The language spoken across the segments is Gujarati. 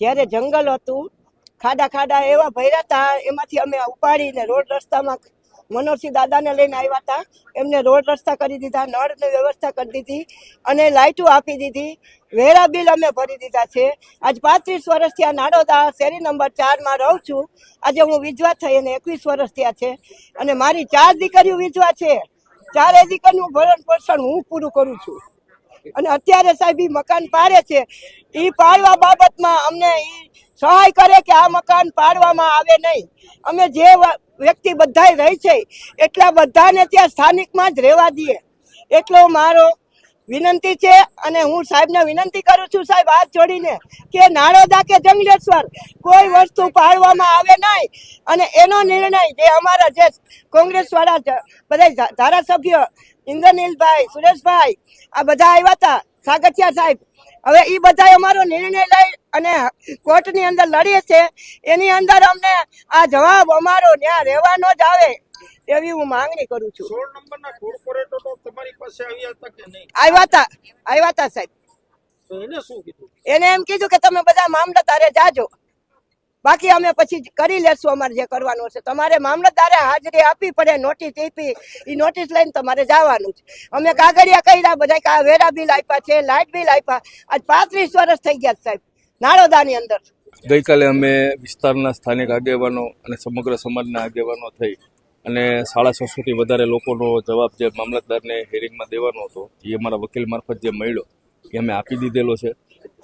જ્યારે જંગલ હતું, ખાડા ખાડા એવા ભર્યા હતા, એમાંથી અમે ઉપાડીને રોડ રસ્તામાં મનોરસિંહ દાદાને લઈને આવ્યા હતા. એમને રોડ રસ્તા કરી દીધા, નળની વ્યવસ્થા કરી દીધી અને લાઇટો આપી દીધી. વેરા બિલ અમે ભરી દીધા છે. આજ પાંત્રીસ વર્ષથી આ નાડોદા શેરી નંબર ચારમાં રહું છું. આજે હું વિધવા થઈ અને એકવીસ વર્ષ થયા છે. અને મારી ચાર દીકરીઓ વિધવા છે. ચારે દીકરીનું ભરણ પોષણ હું પૂરું કરું છું. અને અત્યારે સાહેબ એ મકાન પાડે છે. એ પાડવા બાબતમાં અમને સહાય કરે કે આ મકાન પાડવામાં આવે નહીં. અમે જે વ્યક્તિ બધા રહી છે, એટલા બધાને ત્યાં સ્થાનિકમાં જ રહેવા દઈએ. એટલો મારો વિનંતી છે અને હું સાહેબને વિનંતી કરું છું સાહેબ હાથ જોડીને કે નાળોદા કે જંગલેશ્વર કોઈ વસ્તુ પાડવામાં આવે નહીં. અને એનો નિર્ણય જે અમારા જે કોંગ્રેસ વાળા બધા ધારાસભ્ય ઇન્દ્રનીલભાઈ, સુરેશભાઈ, આ બધા આવ્યા હતા, સાગઠિયા સાહેબ. હવે એ બધા અમારો નિર્ણય લઈ અને કોર્ટની અંદર લડીએ છે. એની અંદર અમને આ જવાબ અમારો ત્યાં રહેવાનો જ આવે. એવી હું માંગણી કરું છું. સોળ નંબરના કોર્પોરેટરો તો તમારી પાસે આવ્યા હતા કે નહીં? આવ્યા હતા આવ્યા હતા સાહેબ. એને શું કીધું? એને એમ કીધું કે તમે બધા મામલતદારે જાજો. બાકી અમે પછી કરી લેશું અમારે જે કરવાનું હશે. તમારે મામલતદારે હાજરી આપવી પડે નોટિસ આપી. એ નોટિસ લઈને તમારે જવાનું છે. અમે કાગળિયા કર્યા બધા કા વેરા બિલ આપ્યા છે લાઇટ બિલ આપ્યા. આજ પાંત્રીસ વર્ષ થઈ ગયા સાહેબ નાળોદાની અંદર. ગઈકાલે અમે વિસ્તારના સ્થાનિક આગેવાનો અને સમગ્ર સમાજના આગેવાનો થઈ અને સાડા છસોથી વધારે લોકોનો જવાબ જે મામલતદારને હેરિંગમાં દેવાનો હતો, એ અમારા વકીલ મારફત જે મળ્યો, એ અમે આપી દીધેલો છે.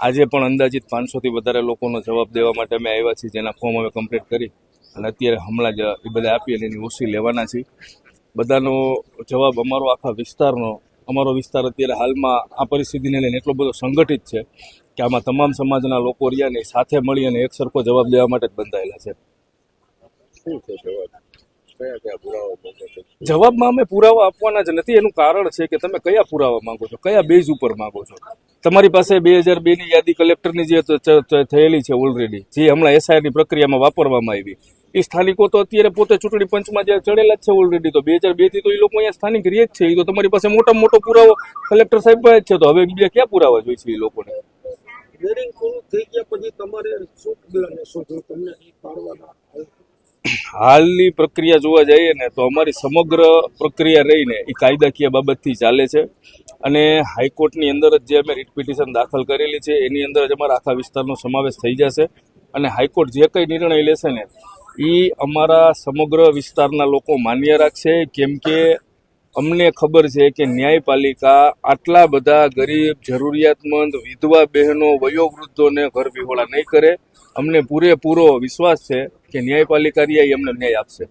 આજે પણ અંદાજિત પાંચસોથી વધારે લોકોનો જવાબ દેવા માટે અમે આવ્યા છીએ, જેના ફોર્મ અમે કમ્પ્લીટ કરી અને અત્યારે હમણાં જ એ બધા આપી અને એની ઓછી લેવાના છીએ. બધાનો જવાબ અમારો આખા વિસ્તારનો, અમારો વિસ્તાર અત્યારે હાલમાં આ પરિસ્થિતિને લઈને એટલો બધો સંગઠિત છે કે આમાં તમામ સમાજના લોકો રહ્યા ને સાથે મળી અને એક સરખો જવાબ દેવા માટે જ બંધાયેલા છે. શું છે જવાબ જવાબમાં અમે પુરાવા આપવાના જ નથી. એનું કારણ છે કે તમે કયા પુરાવા માંગો છો? કયા બેઝ ઉપર માંગો છો? તમારી પાસે બે હજાર બે ની યાદી કલેક્ટરની જે થયેલી છે ઓલરેડી જે હમણાં એસઆઈની પ્રક્રિયામાં વાપરવામાં આવી. એ સ્થાનિકો તો અત્યારે પોતે ચૂંટણી પંચમાં જે ચડેલા જ છે ઓલરેડી તો બે હજાર બેથી તો એ લોકો અહીંયા સ્થાનિક રહે જ છે. એ તો તમારી પાસે મોટામાં મોટો પુરાવો કલેક્ટર સાહેબ જ છે. તો હવે બીજા ક્યાં પુરાવા જોઈશે એ લોકોને? થઈ ગયા પછી તમારે શું તમને હાલની પ્રક્રિયા જોવા જઈએ ને તો અમારી સમગ્ર પ્રક્રિયા રહીને એ કાયદાકીય બાબતથી ચાલે છે. અને હાઈકોર્ટની અંદર જ જે અમે રીટ પિટિશન દાખલ કરેલી છે, એની અંદર જ અમારા આખા વિસ્તારનો સમાવેશ થઈ જશે. અને હાઈકોર્ટ જે કંઈ નિર્ણય લેશે ને એ અમારા સમગ્ર વિસ્તારના લોકો માન્ય રાખશે. કેમ કે અમને ખબર છે કે ન્યાયપાલિકા આટલા બધા ગરીબ, જરૂરિયાતમંદ, વિધવા બહેનો, વયોવૃદ્ધોને ઘર વિહોળા નહીં કરે. અમને પૂરેપૂરો વિશ્વાસ છે કે ન્યાયપાલિકા એ અમને ન્યાય આપશે.